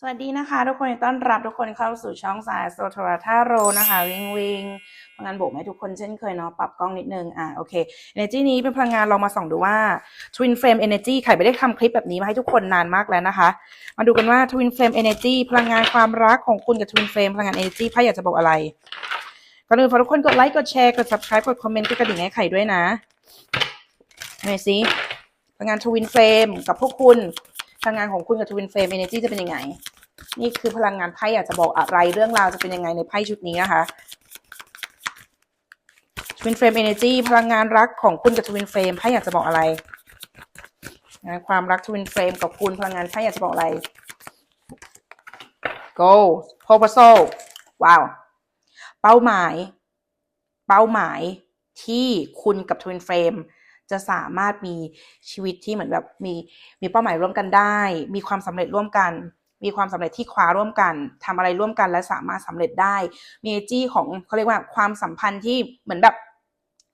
สวัสดีนะคะ ทุกคนต้อนรับทุกคนเข้าสู่ช่องสายโซโทราท่าโรนะคะ วิงวิงพลังงานบวกให้ทุกคนเช่นเคยเนาะปรับกล้องนิดนึงอะโอเค Energy นี้เป็นพลังงานลองมาส่องดูว่า Twin Flame Energy ใครไม่ได้ทำคลิปแบบนี้มาให้ทุกคนนานมากแล้วนะคะ มาดูกันว่า Twin Flame Energy พลังงานความรักของคุณกับ Twin Flame พลังงาน Energy ไพ่อยากจะบอกอะไรก่อนอื่นฝากทุกคนกดไลค์กดแชร์กด subscribe กดคอมเมนต์กดกระดิ่งให้ไข่ด้วยนะหน่อยสิพลังงาน Twin Flame กับพวกคุณพลังงานของคุณกับ Twin Flame Energy จะเป็นยังไง นี่คือพลังงานไพ่อยากจะบอกอะไรเรื่องราวจะเป็นยังไงในไพ่ชุดนี้นะคะ Twin Flame Energy พลังงานรักของคุณกับ Twin Flame ไพ่อยากจะบอกอะไรนะความรัก Twin Flame กับคุณพลังงานไพ่อยากจะบอกอะไร Go Proposal ว้าว เป้าหมาย เป้าหมายที่คุณกับ Twin Flame จะสามารถมีชีวิตที่เหมือนแบบมีมีเป้าหมายร่วมกันได้ มีความสำเร็จร่วมกัน มีความสำเร็จที่คว้าร่วมกันทำอะไรร่วมกันและสามารถสำเร็จได้มีจี้ของเขาเรียกว่าความสัมพันธ์ที่เหมือนแบบ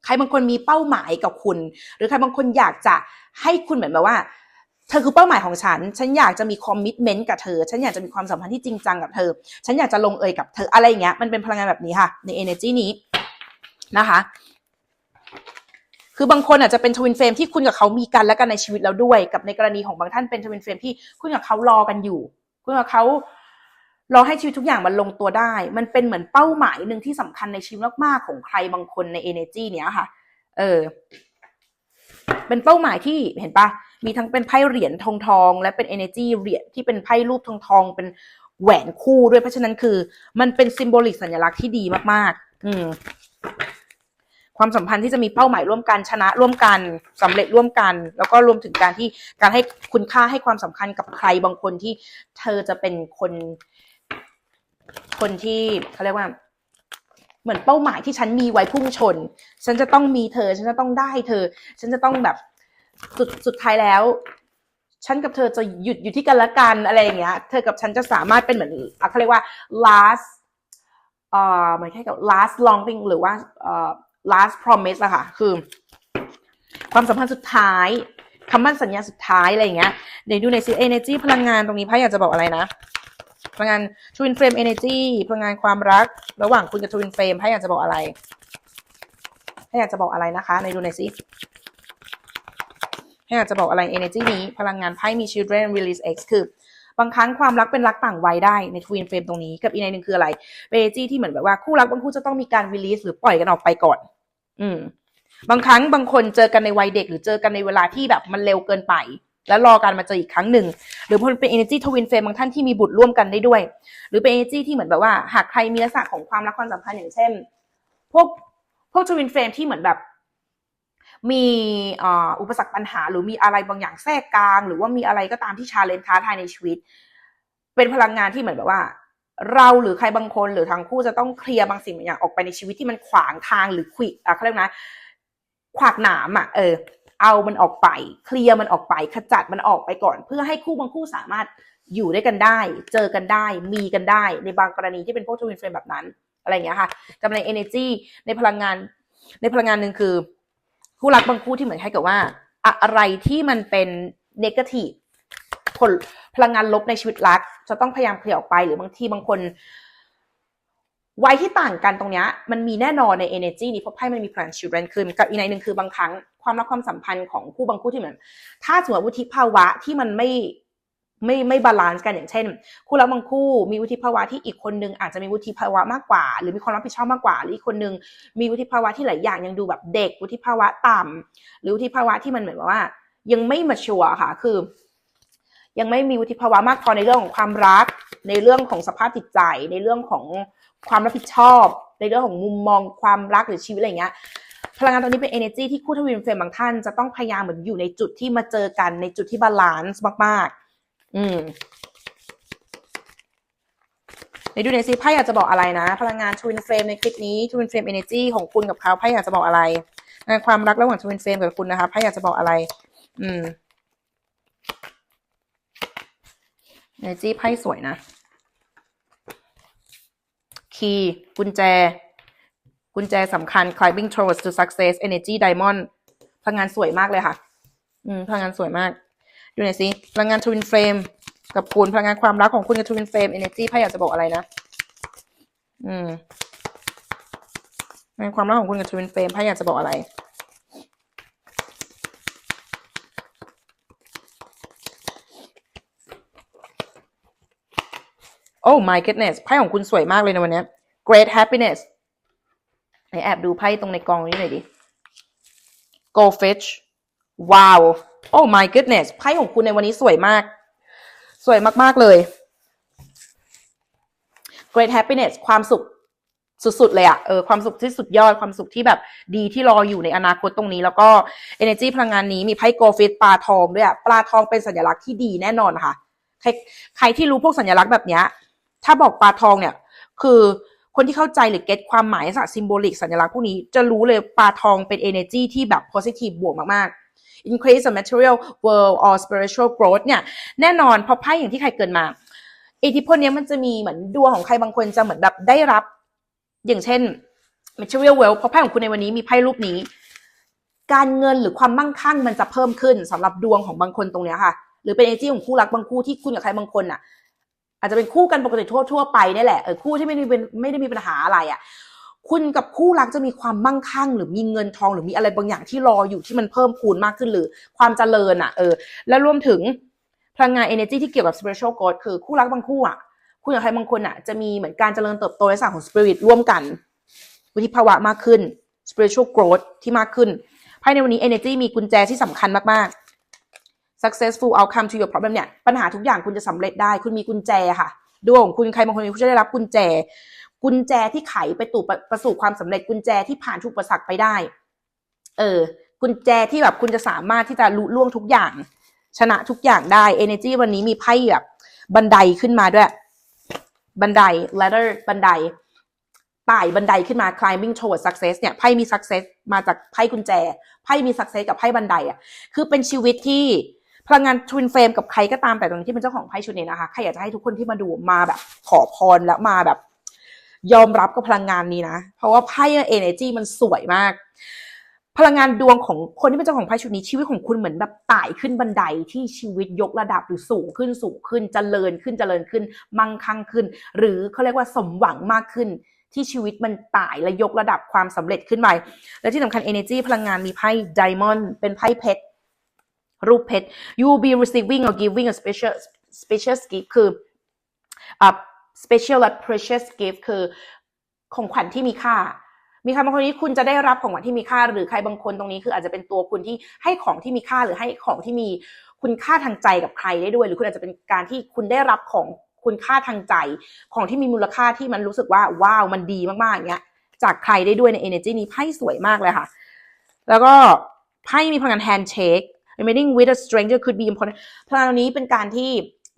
ใครบางคนมีเป้าหมายกับคุณ หรือใครบางคนอยากจะให้คุณเหมือนแบบว่าเธอคือเป้าหมายของฉัน ฉันอยากจะมีคอมมิชเมนต์กับเธอ ฉันอยากจะมีความสัมพันธ์ที่จริงจังกับเธอ ฉันอยากจะลงเอยกับเธอ อะไรอย่างเงี้ย มันเป็นพลังงานแบบนี้ค่ะ ใน energy นี้นะคะ คือบางคนอาจจะเป็นทวินเฟรมที่คุณกับเขามีกันและกันในชีวิตแล้วด้วย กับในกรณีของบางท่านเป็นทวินเฟรมที่คุณกับเขารอกันอยู่ คุณกับเขารอให้ชีวิตทุกอย่างมันลงตัวได้ มันเป็นเหมือนเป้าหมายหนึ่งที่สำคัญในชีวิตมากๆของใครบางคนใน energy เนี้ยค่ะ เออ เป็นเป้าหมายที่เห็นปะมีทั้งเป็นไพ่เหรียญทองทอง และเป็น energy เหรียญที่เป็นไพ่รูปทองทอง เป็นแหวนคู่ด้วยเพราะฉะนั้นคือ มันเป็นซิมโบลิกสัญลักษณ์ที่ดีมาก ๆ อืม ความสัมพันธ์ที่จะมีเป้าหมายร่วมกันชนะร่วมกันสำเร็จร่วมกัน แล้วก็รวมถึงการที่การให้คุณค่าให้ความสำคัญกับใครบางคนที่เธอจะเป็นคนคนที่เขาเรียกว่า เหมือนเป้าหมายที่ฉันมีไว้พุ่งชน ฉันจะต้องมีเธอ ฉันจะต้องได้เธอ ฉันจะต้องแบบสุดสุดท้ายแล้ว ฉันกับเธอจะหยุดอยู่ที่กันละกันอะไรอย่างเงี้ย เธอกับฉันจะสามารถเป็นเหมือนเขาเรียกว่า last เอ่อเหมือนแค่กับ last longing หรือว่าเอ่อ last promise อะค่ะ คือ ความสัมพันธ์สุดท้ายคำมั่นสัญญาสุดท้าย อะไรอย่างเงี้ย เดี๋ยวดูในซี energy พลังงานตรงนี้ไพ่อยากจะบอกอะไรนะ พลังงาน twin flame energy พลังงานความรัก ระหว่างคุณกับ twin flame ไพ่อยากจะบอกอะไรไพ่อยากจะบอกอะไรนะคะในดูในซิไพ่อยากจะบอกอะไร energy นี้ พลังงานไพ่มี children release x คือบางครั้งความรักเป็นรักต่างวัยได้ใน twin flame ตรงนี้ กับอีกในหนึ่งคืออะไรเป็น energy ที่เหมือนแบบว่าคู่รักบางคู่จะต้องมีการ release หรือปล่อยกันออกไปก่อน อืม บางครั้งบางคนเจอกันในวัยเด็ก หรือเจอกันในเวลาที่แบบมันเร็วเกินไป แล้วรอการมาเจออีกครั้งหนึ่ง หรือเป็น energy twin flame บางท่านที่มีบุตรร่วมกันได้ด้วย หรือเป็น energy ที่เหมือนแบบว่า หากใครมีลักษณะของความรักความสัมพันธ์อย่างเช่น พวกพวก twin flame ที่เหมือนแบบมีอุปสรรคปัญหา หรือมีอะไรบางอย่างแทรกกลาง หรือว่ามีอะไรก็ตามที่ชาเลนจ์ท้าทายในชีวิต เป็นพลังงานที่เหมือนแบบว่า เราหรือใครบางคนหรือทั้งคู่จะต้องเคลียร์บางสิ่งบางอย่างออกไปในชีวิตที่มันขวางทางหรือขวิอะเขาเรียกนะ ขวากหนามอะเออ เอามันออกไป เคลียร์มันออกไปขจัดมันออกไปก่อน เพื่อให้คู่บางคู่สามารถอยู่ด้วยกันได้ เจอกันได้ มีกันได้ ในบางกรณีที่เป็นพวกทวินเฟรมแบบนั้น อะไรอย่างเงี้ยค่ะกำลัง energy ในพลังงาน ในพลังงานหนึ่งคือ คู่รักบางคู่ที่เหมือนให้กับว่า อะไรที่มันเป็น negative ผลพลังงานลบในชีวิตรัก จะต้องพยายามเคลียร์ออกไป หรือบางทีบางคนวัยที่ต่างกันตรงนี้มันมีแน่นอนใน energy นี้เพราะไพ่มันมีพลัง children ขึ้นกับอีกในหนึ่งคือบางครั้งความรักความสัมพันธ์ของคู่บางคู่ที่เหมือนถ้าสมมติวุฒิภาวะที่มันไม่ไม่ไม่บาลานซ์กันอย่างเช่น คู่รักบางคู่มีวุฒิภาวะที่อีกคนนึงอาจจะมีวุฒิภาวะมากกว่า หรือมีความรับผิดชอบมากกว่า หรืออีกคนนึงมีวุฒิภาวะที่หลายอย่างยังดูแบบเด็กวุฒิภาวะต่ำหรือวุฒิภาวะที่มันเหมือนว่า ยังไม่มาชัวร์ค่ะ คือ ยังไม่มีวุฒิภาวะมากพอในเรื่องของความรัก ในเรื่องของสภาพจิตใจ ในเรื่องของความรับผิดชอบ ในเรื่องของมุมมองความรักหรือชีวิตอะไรเงี้ยพลังงานตรงนี้เป็น energy ที่คู่ทวินเฟรมบางท่านจะต้องพยายามเหมือนอยู่ในจุดที่มาเจอกันในจุดที่บาลานซ์มาก ๆ อืมในดูในซิไพ่อยากจะบอกอะไรนะ พลังงานทวินเฟรมในคลิปนี้ทวินเฟรม energy ของคุณกับเขาไพ่อยากจะบอกอะไรงานความรักระหว่างทวินเฟรมกับคุณนะคะไพ่อยากจะบอกอะไร อืม energy ไพ่สวยนะ คีย์กุญแจ กุญแจสำคัญ climbing towards to success energy diamond พลังงานสวยมากเลยค่ะ อืม พลังงานสวยมาก ดูหน่อยสิพลังงาน twin flame กับคุณพลังงานความรักของคุณกับ Twin Flame Energy ไพ่อยากจะบอกอะไรนะ อืมพลังงานความรักของคุณกับ Twin Flame ไพ่อยากจะบอกอะไร โอ้ my goodness ไพ่ของคุณสวยมากเลยในวันนี้ great happiness ไหนแอบดูไพ่ตรงในกองนี้หน่อยดิ goldfish ว้าวโอ้ my goodness ไพ่ของคุณในวันนี้สวยมาก สวยมากๆเลย great happiness ความสุขสุดๆเลยอะเออความสุขที่สุดยอดความสุขที่แบบดีที่รออยู่ในอนาคตตรงนี้ แล้วก็ energy พลังงานนี้มีไพ่ goldfish ปลาทองด้วยอะปลาทองเป็นสัญลักษณ์ที่ดีแน่นอนค่ะ ใครใครที่รู้พวกสัญลักษณ์แบบเนี้ย ถ้าบอกปลาทองเนี่ย คือคนที่เข้าใจหรือเก็ตความหมายศาสตร์ซิมโบลิกสัญลักษณ์พวกนี้จะรู้เลยปลาทองเป็น energy ที่แบบ positive บวกมาก ๆ increase the material world or spiritual growth เนี่ย แน่นอนเพราะไพ่อย่างที่ใครเกินมาอิทธิพลเนี้ยมันจะมีเหมือนดวงของใครบางคนจะเหมือนแบบได้รับ อย่างเช่น material wealth เพราะไพ่ของคุณในวันนี้มีไพ่รูปนี้ การเงินหรือความมั่งคั่งมันจะเพิ่มขึ้นสำหรับดวงของบางคนตรงเนี้ยค่ะ หรือเป็น energy ของคู่รักบางคู่ที่คุณกับใครบางคนอะ อาจจะเป็นคู่กันปกติทั่วทั่วไปนี่แหละเออคู่ที่ไม่ได้เป็นไม่ได้มีปัญหาอะไรอะคุณกับคู่รักจะมีความมั่งคั่ง หรือมีเงินทองหรือมีอะไรบางอย่างที่รออยู่ที่มันเพิ่มพูนมากขึ้นหรือความเจริญอะเออแล้วรวมถึงพลังงาน energy ที่เกี่ยวกับ spiritual growth คือคู่รักบางคู่อะคุณกับใครบางคนอะจะมีเหมือนการเจริญเติบโตในสายของ spirit ร่วมกันวุฒิภาวะมากขึ้น spiritual growth ที่มากขึ้น ภายในวันนี้ energy มีกุญแจที่สำคัญมากๆ successful outcome to your problem เนี่ยปัญหาทุกอย่างคุณจะสำเร็จได้ คุณมีกุญแจค่ะดวงคุณใครบางคนคุณจะได้รับกุญแจ กุญแจที่ไขไปตู่ประประสู่ความสำเร็จกุญแจที่ผ่านทุกอุปสรรคไปได้ เออ กุญแจที่แบบคุณจะสามารถที่จะลุล่วงทุกอย่าง ชนะทุกอย่างได้ energy วันนี้มีไพ่แบบบันไดขึ้นมาด้วย บันได ladder บันไดไต่บันไดขึ้นมา climbing toward success เนี่ยไพ่มี success มาจากไพ่กุญแจไพ่มี success กับไพ่บันไดอะคือเป็นชีวิตที่ พลังงาน twin flame กับใครก็ตามแต่ตรงนี้ที่เป็นเจ้าของไพ่ชุดนี้นะคะใครอยากจะให้ทุกคนที่มาดูมาแบบ ขอพรแล้วมาแบบ ยอมรับกับพลังงานนี้นะ เพราะว่าไพ่ energy มันสวยมาก พลังงานดวงของคนที่เป็นเจ้าของไพ่ชุดนี้ชีวิตของคุณเหมือนแบบไต่ขึ้นบันไดที่ชีวิตยกระดับหรือสูงขึ้นสูงขึ้นเจริญขึ้นเจริญขึ้น มั่งคั่งขึ้น หรือเขาเรียกว่าสมหวังมากขึ้นที่ชีวิตมันไต่และยกระดับความสำเร็จขึ้นไป และที่สำคัญ energy พลังงานมีไพ่ diamond เป็นไพ่เพชร รูปเพชร you will be receiving or giving a special special gift คืออ่า special และ precious gift คือของขวัญที่มีค่า มีใครบางคนที่คุณจะได้รับของขวัญที่มีค่า หรือใครบางคนตรงนี้คืออาจจะเป็นตัวคุณที่ให้ของที่มีค่าหรือให้ของที่มีคุณค่าทางใจกับใครได้ด้วย หรือคุณอาจจะเป็นการที่คุณได้รับของคุณค่าทางใจ ของที่มีมูลค่าที่มันรู้สึกว่าว้าวมันดีมากๆอย่างเงี้ยจากใครได้ด้วยใน energy นี้ไพ่สวยมากเลยค่ะ แล้วก็ไพ่มีพลังงาน remaining with a stranger could be important พลังงานนี้เป็นการที่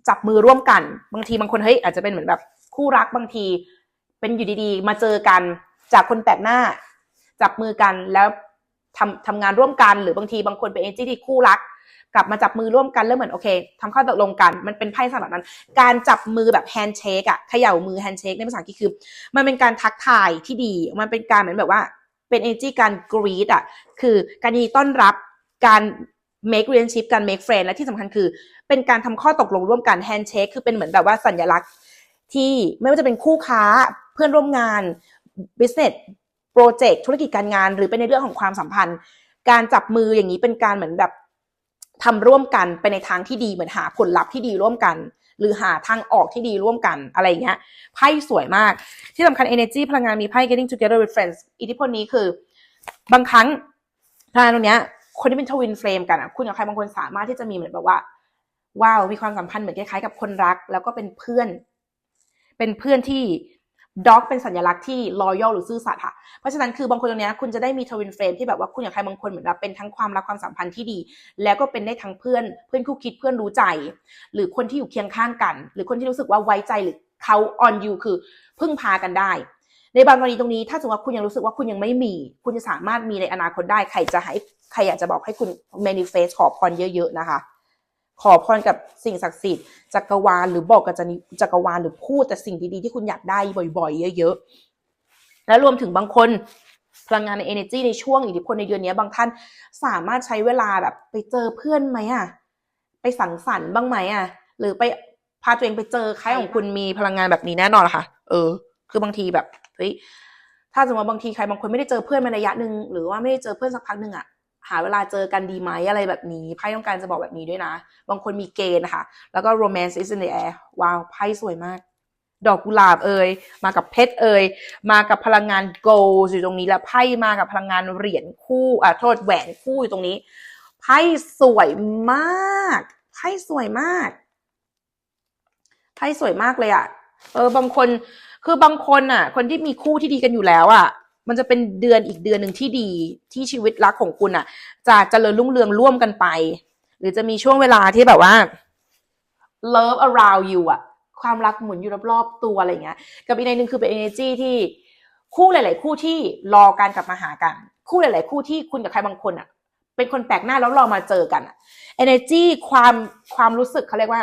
จับมือร่วมกัน บางทีบางคนเฮ้ยอาจจะเป็นเหมือนแบบคู่รักบางที เป็นอยู่ดีๆ มาเจอกันจากคนแปลกหน้า จับมือกันแล้วทำทำงานร่วมกัน หรือบางทีบางคนเป็นเอเจนที่คู่รัก กลับมาจับมือร่วมกันแล้วเหมือนโอเคทำข้อตกลงกัน มันเป็นไพ่สำหรับนั้น การจับมือแบบแฮนด์เชกอะเขย่ามือแฮนด์เชกในภาษาอังกฤษคือ มันเป็นการทักทายที่ดี มันเป็นการเหมือนแบบว่าเป็นเอเจนการกรีดอะคือการยินดีต้อนรับการ make relationship การ make friend และที่สำคัญคือ เป็นการทำข้อตกลงร่วมกันแฮนด์เชคคือเป็นเหมือนแบบว่าสัญลักษณ์ ที่ไม่ว่าจะเป็นคู่ค้าเพื่อนร่วมงาน business โปรเจกต์ธุรกิจการงาน หรือเป็นในเรื่องของความสัมพันธ์ การจับมืออย่างนี้เป็นการเหมือนแบบทำร่วมกันไปในทางที่ดีเหมือนหาผลลัพธ์ที่ดีร่วมกัน หรือหาทางออกที่ดีร่วมกันอะไรอย่างเงี้ยไพ่สวยมากที่สำคัญ energy พลังงานมีไพ่ getting together with friends อิทธิพลนี้คือ บางครั้งพลังงานตรงเนี้ย คนที่เป็นทวินเฟลมกันอะคุณกับใครบางคนสามารถที่จะมีเหมือนแบบว่าว้าวมีความสัมพันธ์เหมือนคล้ายๆกับคนรัก แล้วก็เป็นเพื่อน เป็นเพื่อนที่ด็อกเป็นสัญลักษณ์ที่รอยัลหรือซื่อสัตย์ค่ะ เพราะฉะนั้นคือบางคนตรงนี้คุณจะได้มีทวินเฟรมที่แบบว่าคุณกับใครบางคนเหมือนแบบเป็นทั้งความรักความสัมพันธ์ที่ดี แล้วก็เป็นได้ทั้งเพื่อน เพื่อนคู่คิดเพื่อนรู้ใจ หรือคนที่อยู่เคียงข้างกัน หรือคนที่รู้สึกว่าไว้ใจหรือเขา on you คือพึ่งพากันได้ ในบางกรณีตรงนี้ถ้าสมมติว่าคุณยังรู้สึกว่าคุณยังไม่มี คุณจะสามารถมีในอนาคตได้ใครจะให้ใครอยากจะบอกให้คุณ manifest ขอพรเยอะๆนะคะ ขอพรกับสิ่งศักดิ์สิทธิ์จักรวาลหรือบอกกับจักรวาลหรือพูดแต่สิ่งดีๆที่คุณอยากได้บ่อยๆ เยอะๆ แล้วรวมถึงบางคนพลังงานใน energy ในช่วงอิทธิพลในเดือนนี้บางท่านสามารถใช้เวลาแบบไปเจอเพื่อนไหมอะไปสังสรรค์บ้างไหมอะหรือไปพาตัวเองไปเจอใครของคุณมีพลังงานแบบนี้แน่นอนค่ะ เออ คือบางทีแบบ เฮ้ยถ้าสมมติว่าบางทีใครบางคนไม่ได้เจอเพื่อนมาระยะหนึ่งหรือว่าไม่ได้เจอเพื่อนสักพักหนึ่งอะหาเวลาเจอกันดีไหมอะไรแบบนี้ไพ่ต้องการจะบอกแบบนี้ด้วยนะ บางคนมีเกณฑ์นะคะแล้วก็ romance is in the air ว้าวไพ่สวยมาก ดอกกุหลาบเอ่ยมากับเพชรเอ่ยมากับพลังงาน gold อยู่ตรงนี้แล้วไพ่มากับพลังงานเหรียญคู่อะโทษแหวนคู่อยู่ตรงนี้ไพ่สวยมากไพ่สวยมากไพ่สวยมากเลยอะ่ะเออบางคน คือบางคนอะ คนที่มีคู่ที่ดีกันอยู่แล้วอะ มันจะเป็นเดือนอีกเดือนหนึ่งที่ดีที่ชีวิตรักของคุณอะ จะเจริญรุ่งเรืองร่วมกันไป หรือจะมีช่วงเวลาที่แบบว่า love around you อะ ความรักหมุนอยู่รอบๆตัวอะไรเงี้ย กับอีกในหนึ่งคือเป็น energy ที่คู่หลาย ๆ คู่ที่รอการกลับมาหากัน คู่หลาย ๆ คู่ที่คุณกับใครบางคนอะ เป็นคนแปลกหน้าแล้วรอมาเจอกันอะ energy ความความรู้สึกเขาเรียกว่า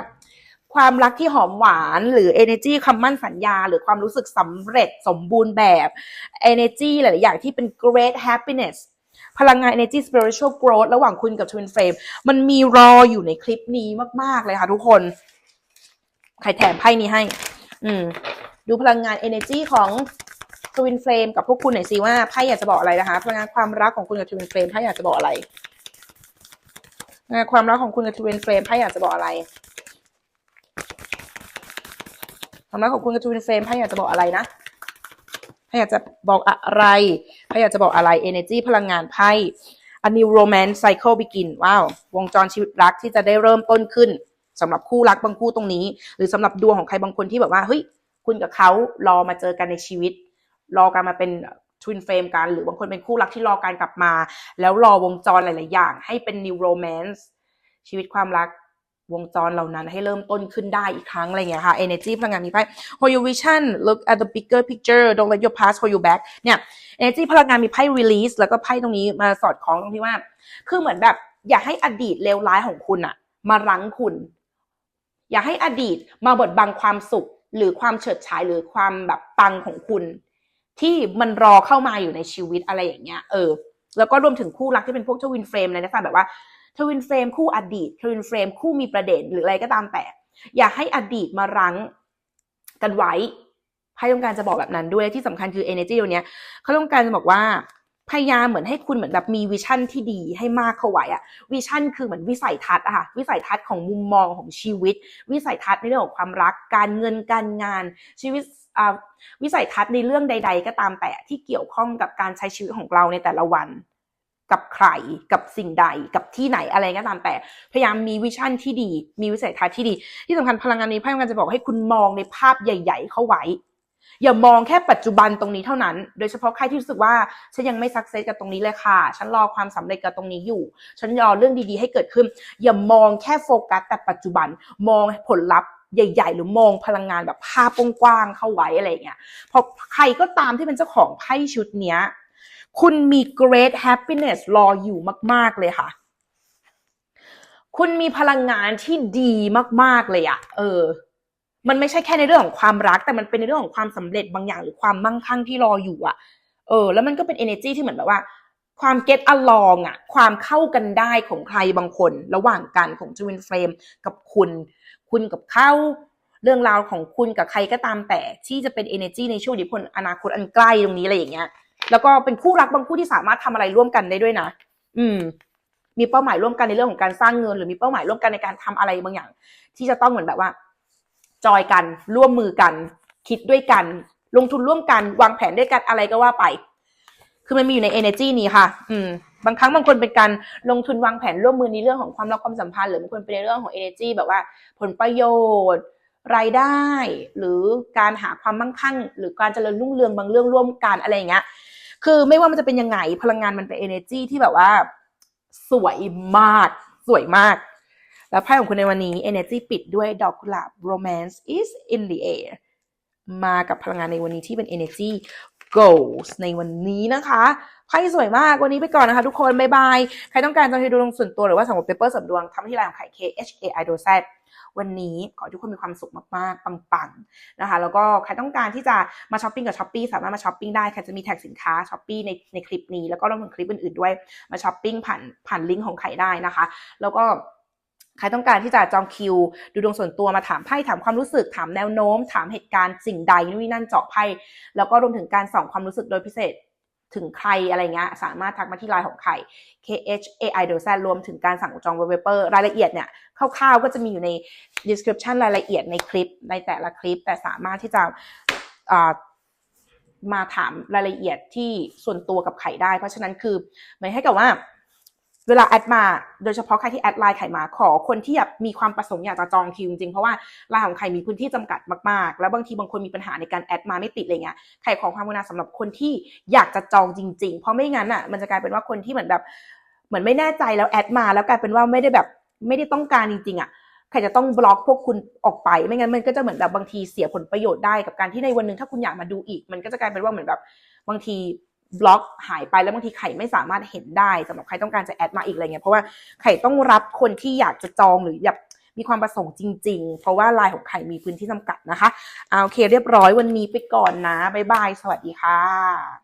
ความรักที่หอมหวานหรือ energy คำมั่นสัญญา หรือความรู้สึกสำเร็จสมบูรณ์แบบ energy หลาย ๆ อย่างที่เป็น great happiness พลังงาน energy spiritual growth ระหว่างคุณกับ twin flame มันมีรออยู่ในคลิปนี้มาก ๆ เลยค่ะทุกคน ใครแถมไพ่นี้ให้ อืม ดูพลังงาน energy ของ twin flame กับพวกคุณหน่อยสิว่าไพ่อยากจะบอกอะไรนะคะ พลังงานความรักของคุณกับ twin flame ไพ่อยากจะบอกอะไรพลังงานความรักของคุณกับ twin flame ไพ่อยากจะบอกอะไร ความของคุณกับ twin flame ไพ่อยากจะบอกอะไรนะไพ่อยากจะบอกอะไรไพ่อยากจะบอกอะไร energy พลังงานไพ่ a new romance cycle begin ว้าว วงจรชีวิตรักที่จะได้เริ่มต้นขึ้นสำหรับคู่รักบางคู่ตรงนี้ หรือสำหรับดวงของใครบางคนที่แบบว่าเฮ้ยคุณกับเขารอมาเจอกันในชีวิต รอการมาเป็นทวินเฟรมกัน หรือบางคนเป็นคู่รักที่รอการกลับมา แล้วรอวงจรหลาย ๆ อย่าง ให้เป็น new romance ชีวิตความรัก วงจรเหล่านั้นให้เริ่มต้นขึ้นได้อีกครั้งอะไรเงี้ยค่ะ energy พลังงานมีไพ่ hold your vision look at the bigger picture don't let your past hold you back เนี่ย energy พลังงานมีไพ่ release แล้วก็ไพ่ตรงนี้มาสอดคล้องตรงที่ว่า คือเหมือนแบบ อย่าให้อดีตเลวร้ายของคุณอะมารั้งคุณ อย่าให้อดีตมาบดบังความสุข หรือความเฉิดฉายหรือความแบบปังของคุณ ที่มันรอเข้ามาอยู่ในชีวิตอะไรอย่างเงี้ย เออ แล้วก็รวมถึงคู่รักที่เป็นพวกทวินเฟรมในลักษณะแบบว่า ทวินเฟรมคู่อดีตทวินเฟรมคู่มีประเด็นหรืออะไรก็ตามแต่ อย่าให้อดีตมารั้งกันไว้ไพ่ต้องการจะบอกแบบนั้นด้วยที่สำคัญคือ energy ตัวเนี้ยเขาต้องการจะบอกว่าพยายามเหมือนให้คุณเหมือนแบบมีวิชั่นที่ดีให้มากเข้าไว้อะวิชั่นคือเหมือนวิสัยทัศน์อะค่ะวิสัยทัศน์ของมุมมองของชีวิต วิสัยทัศน์ในเรื่องของความรัก การเงินการงาน ชีวิตอ่าวิสัยทัศน์ในเรื่องใด ๆ ก็ตามแต่ที่เกี่ยวข้องกับการใช้ชีวิตของเราในแต่ละวัน กับใครกับสิ่งใดกับที่ไหนอะไรก็ตามแต่ พยายามมีวิชั่นที่ดี มีวิสัยทัศน์ที่ดี ที่สำคัญพลังงานนี้พลังงานจะบอกให้คุณมองในภาพใหญ่ ๆ เข้าไว้ อย่ามองแค่ปัจจุบันตรงนี้เท่านั้น โดยเฉพาะใครที่รู้สึกว่าฉันยังไม่สักเซสกับตรงนี้เลยค่ะ ฉันรอความสำเร็จกับตรงนี้อยู่ ฉันรอเรื่องดีๆให้เกิดขึ้น อย่ามองแค่โฟกัสแต่ปัจจุบันมองผลลัพธ์ใหญ่ๆ หรือมองพลังงานแบบภาพกว้างๆเข้าไว้อะไรอย่างเงี้ยเพราะใครก็ตามที่เป็นเจ้าของไพ่ชุดเนี้ย คุณมี great happiness รออยู่มาก ๆ เลยค่ะ คุณมีพลังงานที่ดีมาก ๆ เลยอะเออ มันไม่ใช่แค่ในเรื่องของความรัก แต่มันเป็นในเรื่องของความสำเร็จบางอย่างหรือความมั่งคั่งที่รออยู่อะเออ แล้วมันก็เป็น energy ที่เหมือนแบบว่า ความ get along อะความเข้ากันได้ของใครบางคน ระหว่างกันของ twin flame กับคุณ คุณกับเขาเรื่องราวของคุณกับใครก็ตามแต่ที่จะเป็น energy ในช่วงเดียวพลอนาคตอันใกล้ตรงนี้อะไรอย่างเงี้ย แล้วก็เป็นคู่รักบางคู่ที่สามารถทำอะไรร่วมกันได้ด้วยนะ อืม มีเป้าหมายร่วมกันในเรื่องของการสร้างเงิน หรือมีเป้าหมายร่วมกันในการทำอะไรบางอย่าง ที่จะต้องเหมือนแบบว่า จอยกันร่วมมือกัน คิดด้วยกัน ลงทุนร่วมกัน วางแผนด้วยกันอะไรก็ว่าไป คือมันมีอยู่ใน energy นี้ค่ะ อืม บางครั้งบางคนเป็นการลงทุนวางแผนร่วมมือในเรื่องของความรักความสัมพันธ์หรือบางคนเป็นในเรื่องของ energy แบบว่า ผลประโยชน์รายได้หรือการหาความมั่งคั่ง หรือการเจริญรุ่งเรืองบางเรื่องร่วมกันอะไรอย่างเงี้ย คือไม่ว่ามันจะเป็นยังไงพลังงานมันเป็น energy ที่แบบว่า สวยมาก สวยมาก แล้วไพ่ของคุณในวันนี้ energy ปิดด้วยดอกกุหลาบ romance is in the air มากับพลังงานในวันนี้ที่เป็น energy goals ในวันนี้นะคะไพ่สวยมากวันนี้ไปก่อนนะคะทุกคน บ๊ายบาย ใครต้องการจะให้ดูดวงส่วนตัวหรือว่าสมุดเปเปอร์เสริมดวงทำที่ไลน์ของไข่ K H A I โด Z วันนี้ขอให้ทุกคนมีความสุขมากๆ ปังๆ นะคะ แล้วก็ใครต้องการที่จะมาช้อปปิ้งกับช้อปปีสามารถมาช้อปปิ้งได้ใครจะมีแท็กสินค้าช้อปปี้ในในคลิปนี้ แล้วก็รวมถึงคลิปอื่นๆด้วยมาช้อปปิ้งผ่านผ่านลิงก์ของไข่ได้นะคะ แล้วก็ ใครต้องการที่จะจองคิว ดูดวงส่วนตัวมาถามไพ่ถามความรู้สึกถามแนวโน้ม ถามเหตุการณ์สิ่งใดนู่นนนั่นเจาะไพ่แล้วก็รวมถึงการส่องความรู้สึกโดยพิเศษถึงใครอะไรเงี้ยสามารถทักมาที่ไลน์ของใคร K H A I เดลแซรวมถึงการสั่งจองเว็บเปอร์รายละเอียดเนี่ยคร่าวๆก็จะมีอยู่ใน description รายละเอียดในคลิปในแต่ละคลิป แต่สามารถที่จะมาถามรายละเอียดที่ส่วนตัวกับไข่ได้ เพราะฉะนั้นคือหมายให้กับว่า เวลาแอดมาโดยเฉพาะใครที่แอดไลน์ไข่มาขอคนที่อยากมีความประสงค์อยากจะจองคิวจริงๆเพราะว่าไลน์ของไข่มีพื้นที่จำกัดมากๆ แล้วบางทีบางคนมีปัญหาในการแอดมาไม่ติดอะไรเงี้ยไข่ของความกรุณาสำหรับคนที่อยากจะจองจริง ๆ เพราะไม่งั้นอะมันจะกลายเป็นว่าคนที่เหมือนแบบเหมือนไม่แน่ใจแล้วแอดมา แล้วกลายเป็นว่าไม่ได้แบบไม่ได้ต้องการจริงๆอะใครจะต้องบล็อกพวกคุณออกไป ไม่งั้นมันก็จะเหมือนแบบบางทีเสียผลประโยชน์ได้กับการที่ในวันหนึ่งถ้าคุณอยากมาดูอีก มันก็จะกลายเป็นว่าเหมือนแบบบางที บล็อกหายไปแล้วบางทีไข่ไม่สามารถเห็นได้สำหรับใครต้องการจะแอดมาอีกอะไรเงี้ยเพราะว่าไข่ต้องรับคนที่อยากจะจองหรืออยากมีความประสงค์จริง ๆ เพราะว่าลายของไข่มีพื้นที่จำกัดนะคะเอาโอเคเรียบร้อยวันนี้ไปก่อนนะบ๊ายบาย สวัสดีค่ะ